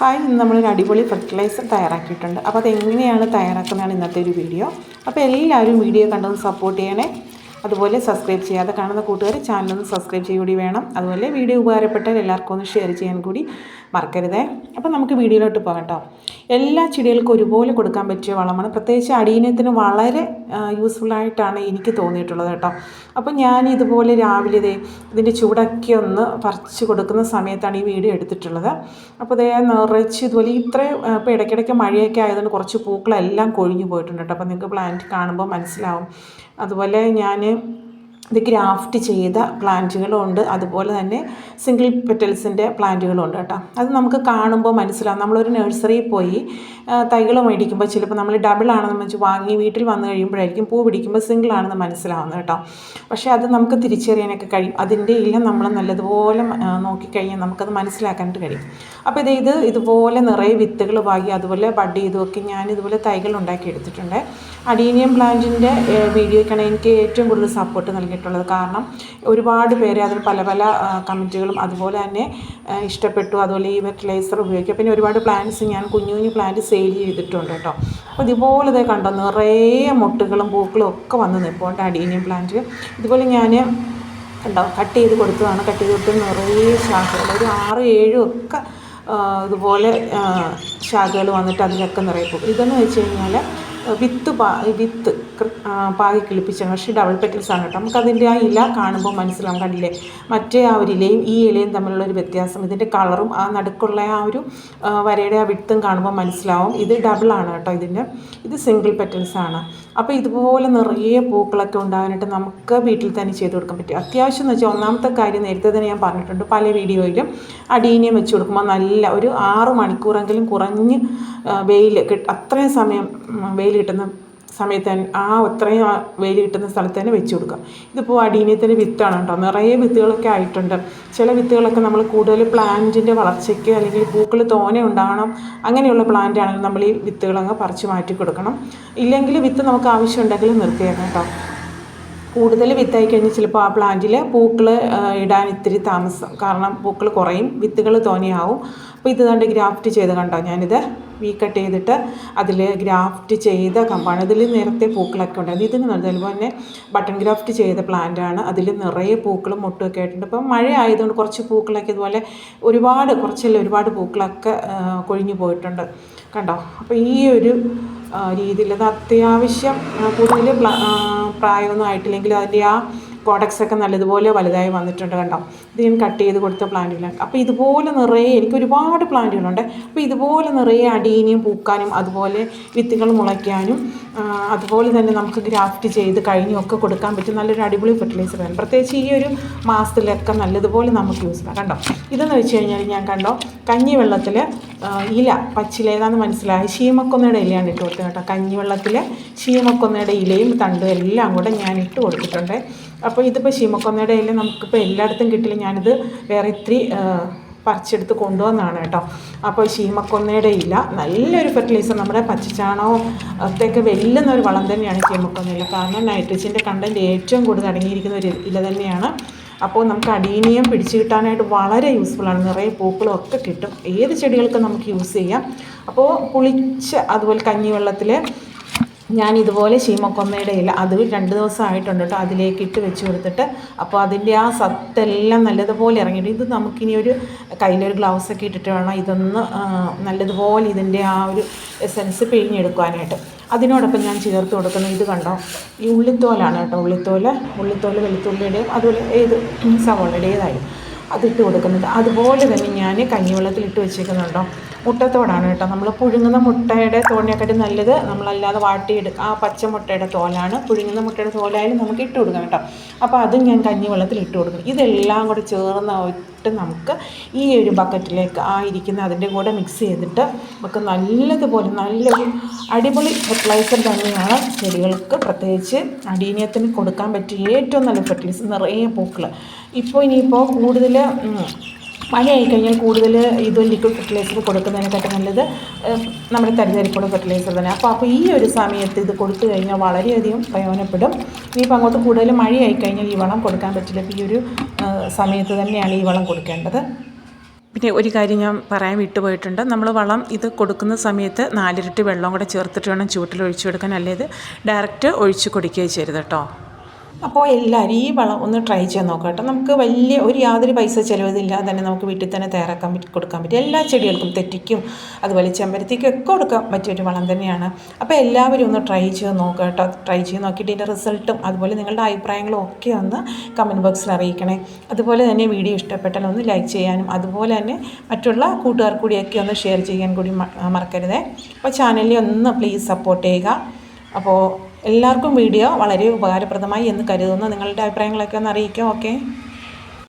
Hi ഇന്ന് നമ്മളൊരു അടിപൊളി ഫെർട്ടിലൈസർ തയ്യാറാക്കിയിട്ടുണ്ട്. അപ്പോൾ അതെങ്ങനെയാണ് തയ്യാറാക്കുന്നതാണ് ഇന്നത്തെ ഒരു വീഡിയോ അപ്പോൾ എല്ലാവരും വീഡിയോ കണ്ടൊന്ന് സപ്പോർട്ട് ചെയ്യണേ. അതുപോലെ സബ്സ്ക്രൈബ് ചെയ്യാതെ കാണുന്ന കൂട്ടുകാർ ചാനലൊന്ന് സബ്സ്ക്രൈബ് ചെയ്യുക കൂടി വേണം. അതുപോലെ വീഡിയോ ഉപകാരപ്പെട്ടാൽ എല്ലാവർക്കും ഒന്ന് ഷെയർ ചെയ്യാൻ കൂടി മറക്കരുതേ. അപ്പോൾ നമുക്ക് വീഡിയോയിലോട്ട് പോകാം കേട്ടോ. എല്ലാ ചെടികൾക്കും ഒരുപോലെ കൊടുക്കാൻ പറ്റിയ വളമാണ്. പ്രത്യേകിച്ച് അടിയനത്തിന് വളരെ യൂസ്ഫുള്ളായിട്ടാണ് എനിക്ക് തോന്നിയിട്ടുള്ളത് കേട്ടോ. അപ്പോൾ ഞാൻ ഇതുപോലെ രാവിലെ ഇതേ ഇതിന്റെ ചൂടൊക്കെ ഒന്ന് പറിച്ച് കൊടുക്കുന്ന സമയത്താണ് ഈ വീഡിയോ എടുത്തിട്ടുള്ളത്. അപ്പോൾ ഇതേ നിറച്ച് ഇതുപോലെ ഇത്രയും ഇപ്പോൾ ഇടയ്ക്കിടയ്ക്ക് മഴയൊക്കെ ആയതുകൊണ്ട് കുറച്ച് പൂക്കളെല്ലാം കൊഴിഞ്ഞു പോയിട്ടുണ്ട് കേട്ടോ. അപ്പോൾ നിങ്ങൾക്ക് പ്ലാന്റ് കാണുമ്പോൾ മനസ്സിലാവും. അതുപോലെ ഞാൻ ഇത് ഗ്രാഫ്റ്റ് ചെയ്ത പ്ലാന്റുകളുണ്ട്. അതുപോലെ തന്നെ സിംഗിൾ പെറ്റൽസിന്റെ പ്ലാന്റുകളുണ്ട് കേട്ടോ. അത് നമുക്ക് കാണുമ്പോൾ മനസ്സിലാവും. നമ്മളൊരു നഴ്സറിയിൽ പോയി തൈകൾ മേടിക്കുമ്പോൾ ചിലപ്പോൾ നമ്മൾ ഡബിൾ ആണെന്ന് വെച്ച് വാങ്ങി വീട്ടിൽ വന്നു കഴിയുമ്പോഴായിരിക്കും പൂ പിടിക്കുമ്പോൾ സിംഗിൾ ആണെന്ന് മനസ്സിലാവുന്നത് കേട്ടോ. പക്ഷേ അത് നമുക്ക് തിരിച്ചറിയാനൊക്കെ കഴിയും. അതിന്റെ ഇല്ല നമ്മൾ നല്ലതുപോലെ നോക്കിക്കഴിഞ്ഞാൽ നമുക്കത് മനസ്സിലാക്കാനായിട്ട് കഴിയും. അപ്പോൾ ഇത് ഇത് ഇതുപോലെ നിറയെ വിത്തുകൾ വാങ്ങി അതുപോലെ ബഡ് ചെയ്തുമൊക്കെ ഞാൻ ഇതുപോലെ തൈകൾ ഉണ്ടാക്കി എടുത്തിട്ടുണ്ട്. അഡീനിയം പ്ലാന്റിന്റെ വീഡിയോയ്ക്കാണ് എനിക്ക് ഏറ്റവും കൂടുതൽ സപ്പോർട്ട് നൽകിയിട്ടുള്ളത്. കാരണം ഒരുപാട് പേര് അതിൽ പല പല കമന്റുകളും അതുപോലെ തന്നെ ഇഷ്ടപ്പെട്ടു. അതുപോലെ ഈ ഫെർട്ടിലൈസർ ഉപയോഗിക്കുക. പിന്നെ ഒരുപാട് പ്ലാന്റ്സ് ഞാൻ കുഞ്ഞു കുഞ്ഞു പ്ലാന്റ് സെയിൽ ചെയ്തിട്ടുണ്ട് കേട്ടോ. അപ്പോൾ ഇതുപോലെ ഇതേ കണ്ടോ നിറയെ മുട്ടുകളും പൂക്കളും ഒക്കെ വന്ന് നിൽപ്പുണ്ട് അഡീനിയം പ്ലാന്റ് ഇതുപോലെ ഞാൻ കണ്ടോ കട്ട് ചെയ്ത് കൊടുത്തതാണ്. കട്ട് ചെയ്ത് കൊടുത്ത് നിറയെ ശാഖകൾ. ഒരു ആറ് ഏഴും ഒക്കെ ഇതുപോലെ ശാഖകൾ വന്നിട്ട് അതിലൊക്കെ നിറയെ പോകും. ഇതെന്ന് വെച്ച് കഴിഞ്ഞാൽ വിത്ത് പാ വിത്ത് പാകി കിളിപ്പിച്ചാണ് പക്ഷേ ഡബിൾ പെറ്റൽസ് ആണ് കേട്ടോ. നമുക്കതിന്റെ ആ ഇല കാണുമ്പോൾ മനസ്സിലാവും. കണ്ടില്ലേ മറ്റേ ആ ഒരു ഇലയും ഈ ഇലയും തമ്മിലുള്ള ഒരു വ്യത്യാസം. ഇതിന്റെ കളറും ആ നടുക്കുള്ള ആ ഒരു വരയുടെ ആ വിത്തും കാണുമ്പോൾ മനസ്സിലാവും. ഇത് ഡബിൾ ആണ് കേട്ടോ ഇതിന്റെ. ഇത് സിംഗിൾ പെറ്റൽസ് ആണ്. അപ്പോൾ ഇതുപോലെ നിറയെ പൂക്കളൊക്കെ ഉണ്ടാകാനായിട്ട് നമുക്ക് വീട്ടിൽ തന്നെ ചെയ്ത് കൊടുക്കാൻ പറ്റും. അത്യാവശ്യം എന്ന് വെച്ചാൽ ഒന്നാമത്തെ കാര്യം നേരത്തെ തന്നെ ഞാൻ പറഞ്ഞിട്ടുണ്ട് പല വീഡിയോയിലും അടീനിയം വെച്ച് കൊടുക്കുമ്പോൾ നല്ല ഒരു ആറ് മണിക്കൂറെങ്കിലും കുറഞ്ഞ് വെയിൽ കിട്ട അത്രയും സമയം വെയിൽ കിട്ടുന്ന സമയത്ത് ആ അത്രയും വെയിൽ കിട്ടുന്ന സ്ഥലത്ത് തന്നെ വെച്ച് കൊടുക്കാം ഇതിപ്പോൾ അടീനിയത്തിന്റെ വിത്താണ് കേട്ടോ. നിറയെ വിത്തുകളൊക്കെ ആയിട്ടുണ്ട്. ചില വിത്തുകളൊക്കെ നമ്മൾ കൂടുതൽ പ്ലാന്റിന്റെ വളർച്ചയ്ക്ക് അല്ലെങ്കിൽ പൂക്കൾ തോനെ ഉണ്ടാകണം അങ്ങനെയുള്ള പ്ലാന്റ് ആണെങ്കിൽ നമ്മൾ ഈ വിത്തുകളങ്ങ് പറിച്ച് മാറ്റി കൊടുക്കണം. ഇല്ലെങ്കിൽ വിത്ത് നമുക്ക് ആവശ്യമുണ്ടെങ്കിൽ നിർത്തിയേക്കാം കേട്ടോ. കൂടുതൽ വിത്തായി കഴിഞ്ഞാൽ ചിലപ്പോൾ ആ പ്ലാന്റിൽ പൂക്കൾ ഇടാൻ ഇത്തിരി താമസം. കാരണം പൂക്കൾ കുറയും വിത്തുകൾ തോനെയാവും അപ്പോൾ ഇത് കണ്ട് ഗ്രാഫ്റ്റ് ചെയ്ത് കണ്ടോ? ഞാനിത് വീ കട്ട് ചെയ്തിട്ട് അതിൽ ഗ്രാഫ്റ്റ് ചെയ്ത കമ്പാണ്. ഇതിൽ നേരത്തെ പൂക്കളൊക്കെ ഉണ്ടായിരുന്നു. ഇതിന് അതുപോലെ തന്നെ ബട്ടൺ ഗ്രാഫ്റ്റ് ചെയ്ത പ്ലാന്റാണ് അതിൽ നിറയെ പൂക്കളും മുട്ടുമൊക്കെ ആയിട്ടുണ്ട്. ഇപ്പം മഴ ആയതുകൊണ്ട് കുറച്ച് പൂക്കളൊക്കെ ഇതുപോലെ ഒരുപാട് കുറച്ചല്ല ഒരുപാട് പൂക്കളൊക്കെ കൊഴിഞ്ഞു പോയിട്ടുണ്ട്. കണ്ടോ? അപ്പോൾ ഈ ഒരു രീതിയിൽ. അത് അത്യാവശ്യം കൂടുതൽ പ്രായമൊന്നും ആയിട്ടില്ലെങ്കിൽ അതിന്റെ ആ പ്രോഡക്ട്സ് ഒക്കെ നല്ലതുപോലെ വലുതായി വന്നിട്ടുണ്ട് കണ്ടോ? ഇത് ഞാൻ കട്ട് ചെയ്ത് കൊടുത്ത പ്ലാന്റുകളാണ് അപ്പോൾ ഇതുപോലെ നിറയെ എനിക്ക് ഒരുപാട് പ്ലാന്റുകളുണ്ട് അപ്പോൾ ഇതുപോലെ നിറയെ അടീനിയും പൂക്കാനും അതുപോലെ വിത്തുകൾ മുളയ്ക്കാനും അതുപോലെ തന്നെ നമുക്ക് ഗ്രാഫ്റ്റ് ചെയ്ത് കഴിഞ്ഞൊക്കെ കൊടുക്കാൻ പറ്റും നല്ലൊരു അടിപൊളി ഫെർട്ടിലൈസർ ആണ്. പ്രത്യേകിച്ച് ഈ ഒരു മാസത്തിലൊക്കെ നല്ലതുപോലെ നമുക്ക് യൂസ് ചെയ്യാം. കണ്ടോ? ഇതെന്ന് വെച്ച് കഴിഞ്ഞാൽ ഞാൻ കണ്ടോ? കഞ്ഞി കഞ്ഞിവെള്ളത്തിൽ ഇല പച്ചിലേതാന്ന് മനസ്സിലായി? ശീമക്കൊന്നയുടെ ഇലയാണ് ഇട്ട് കൊടുത്തത് കേട്ടോ. കഞ്ഞിവെള്ളത്തിൽ ശീമക്കൊന്നയുടെ ഇലയും തണ്ടും എല്ലാം കൂടെ ഞാൻ ഇട്ട് കൊടുത്തിട്ടുണ്ട്. അപ്പോൾ ഇതിപ്പോൾ ശീമക്കൊന്നയുടെ ഇല നമുക്കിപ്പോൾ എല്ലായിടത്തും കിട്ടില്ല. ഞാനിത് വേറെ ഇത്തിരി പറിച്ചെടുത്ത് കൊണ്ടുവന്നാണ് കേട്ടോ. അപ്പോൾ ശീമക്കൊന്നയുടെ ഇല നല്ലൊരു ഫെർട്ടിലൈസർ നമ്മുടെ പച്ചച്ചാണകവും ഒക്കെ വെല്ലുന്ന ഒരു വളം തന്നെയാണ് ശീമക്കൊന്ന ഇല കാരണം നൈട്രജന്റെ കണ്ടന്റ് ഏറ്റവും കൂടുതൽ അടങ്ങിയിരിക്കുന്ന ഒരു ഇല തന്നെയാണ്. അപ്പോൾ നമുക്ക് അടീനിയം പിടിച്ചു കിട്ടാനായിട്ട് വളരെ യൂസ്ഫുള്ളാണ് നിറയെ പൂക്കളും ഒക്കെ കിട്ടും. ഏത് ചെടികൾക്കും നമുക്ക് യൂസ് ചെയ്യാം. അപ്പോൾ പുളിച്ച് അതുപോലെ കഞ്ഞിവെള്ളത്തിൽ ഞാൻ ഇതുപോലെ ശീമക്കൊന്നയുടെ ഇല അത് രണ്ട് ദിവസം ആയിട്ടുണ്ട് കേട്ടോ. അതിലേക്ക് ഇട്ട് വെച്ച് കൊടുത്തിട്ട് അപ്പോൾ അതിന്റെ ആ സത്തെല്ലാം നല്ലതുപോലെ ഇറങ്ങിയിട്ട് ഇത് നമുക്കിനി ഒരു കയ്യിലൊരു ഗ്ലൗസൊക്കെ ഇട്ടിട്ട് വേണം ഇതൊന്ന് നല്ലതുപോലെ ഇതിന്റെ ആ ഒരു എസൻസ് പിഴിഞ്ഞെടുക്കാനായിട്ട് അതിനോടൊപ്പം ഞാൻ ചേർത്ത് കൊടുക്കുന്ന ഇത് കണ്ടോ? ഈ ഉള്ളിത്തോലാണ് കേട്ടോ. ഉള്ളിത്തോൽ ഉള്ളിത്തോൽ വെളുത്തുള്ളിയുടെയും അതുപോലെ ഏത് സവോളയുടേതായാലും അതിട്ട് കൊടുക്കുന്നത്. അതുപോലെ തന്നെ ഞാൻ കഞ്ഞിവെള്ളത്തിൽ ഇട്ട് വെച്ചേക്കുന്നുണ്ടോ? മുട്ടത്തോടാണ് കേട്ടോ. നമ്മൾ പുഴുങ്ങുന്ന മുട്ടയുടെ തോണിയെക്കാട്ടി നല്ലത് നമ്മളല്ലാതെ വാട്ടിയെടുക്കുക ആ പച്ച മുട്ടയുടെ തോലാണ്. പുഴുങ്ങുന്ന മുട്ടയുടെ തോലായാലും നമുക്ക് ഇട്ട് കൊടുക്കാം കേട്ടോ. അപ്പോൾ അതും ഞാൻ കഞ്ഞിവെള്ളത്തിൽ ഇട്ട് കൊടുക്കും. ഇതെല്ലാം കൂടെ ചേർന്ന് ഇട്ട് നമുക്ക് ഈ ഒരു ബക്കറ്റിലേക്ക് ആ ഇരിക്കുന്ന അതിന്റെ കൂടെ മിക്സ് ചെയ്തിട്ട് നമുക്ക് നല്ലതുപോലെ നല്ലൊരു അടിപൊളി ഫെർട്ടിലൈസർ തന്നെയാണ് ചെടികൾക്ക് പ്രത്യേകിച്ച് അടീനിയത്തിന് കൊടുക്കാൻ പറ്റിയ ഏറ്റവും നല്ല ഫെർട്ടിലൈസർ നിറയെ പൂക്കൾ ഇപ്പോൾ ഇനിയിപ്പോൾ കൂടുതൽ മഴയായി കഴിഞ്ഞാൽ കൂടുതൽ ഇത് ലിക്വിഡ് ഫെർട്ടിലൈസർ കൊടുക്കുന്നതിനെക്കാട്ടും നല്ലത് നമ്മുടെ തരിതരിപ്പുള്ള ഫെർട്ടിലൈസർ തന്നെ അപ്പോൾ അപ്പോൾ ഈ ഒരു സമയത്ത് ഇത് കൊടുത്തു കഴിഞ്ഞാൽ വളരെയധികം പ്രയോജനപ്പെടും. ഇനിയിപ്പോൾ അങ്ങോട്ട് കൂടുതൽ മഴയായി കഴിഞ്ഞാൽ ഈ വളം കൊടുക്കാൻ പറ്റില്ല. ഈ ഒരു സമയത്ത് തന്നെയാണ് ഈ വളം കൊടുക്കേണ്ടത്. പിന്നെ ഒരു കാര്യം ഞാൻ പറയാൻ വിട്ടുപോയിട്ടുണ്ട്. നമ്മൾ വളം ഇത് കൊടുക്കുന്ന സമയത്ത് നാലിരട്ടി വെള്ളം കൂടെ ചേർത്തിട്ട് വേണം ചൂട്ടിൽ ഒഴിച്ചു കൊടുക്കാൻ. അല്ലേത് ഡയറക്റ്റ് ഒഴിച്ച് കൊടുക്കുകയും ചെയ്യരുത് കേട്ടോ. അപ്പോൾ എല്ലാവരും ഈ വളം ഒന്ന് ട്രൈ ചെയ്ത് നോക്കാം കേട്ടോ. നമുക്ക് വലിയ ഒരു യാതൊരു പൈസ ചിലവില്ലാതെ തന്നെ നമുക്ക് വീട്ടിൽ തന്നെ തയ്യാറാക്കാൻ കൊടുക്കാൻ പറ്റും. എല്ലാ ചെടികൾക്കും തെറ്റിക്കും അതുപോലെ ചെമ്പരത്തിക്കും ഒക്കെ കൊടുക്കാൻ പറ്റിയൊരു വളം തന്നെയാണ്. അപ്പോൾ എല്ലാവരും ഒന്ന് ട്രൈ ചെയ്ത് നോക്കുക കേട്ടോ. ട്രൈ ചെയ്ത് നോക്കിയിട്ട് ഇതിന്റെ റിസൾട്ടും അതുപോലെ നിങ്ങളുടെ അഭിപ്രായങ്ങളും ഒക്കെ ഒന്ന് കമന്റ് ബോക്സിൽ അറിയിക്കണേ. അതുപോലെ തന്നെ വീഡിയോ ഇഷ്ടപ്പെട്ടാൽ ഒന്ന് ലൈക്ക് ചെയ്യാനും അതുപോലെ തന്നെ മറ്റുള്ള കൂട്ടുകാർ കൂടിയൊക്കെ ഒന്ന് ഷെയർ ചെയ്യാൻ കൂടി മറക്കരുതേ. അപ്പോൾ ചാനലിൽ ഒന്ന് പ്ലീസ് സപ്പോർട്ട് ചെയ്യുക. അപ്പോൾ എല്ലാവർക്കും വീഡിയോ വളരെ ഉപകാരപ്രദമായി എന്ന് കരുതുന്നു. നിങ്ങളുടെ അഭിപ്രായങ്ങളൊക്കെ ഒന്ന് അറിയിക്കാം ഓക്കെ?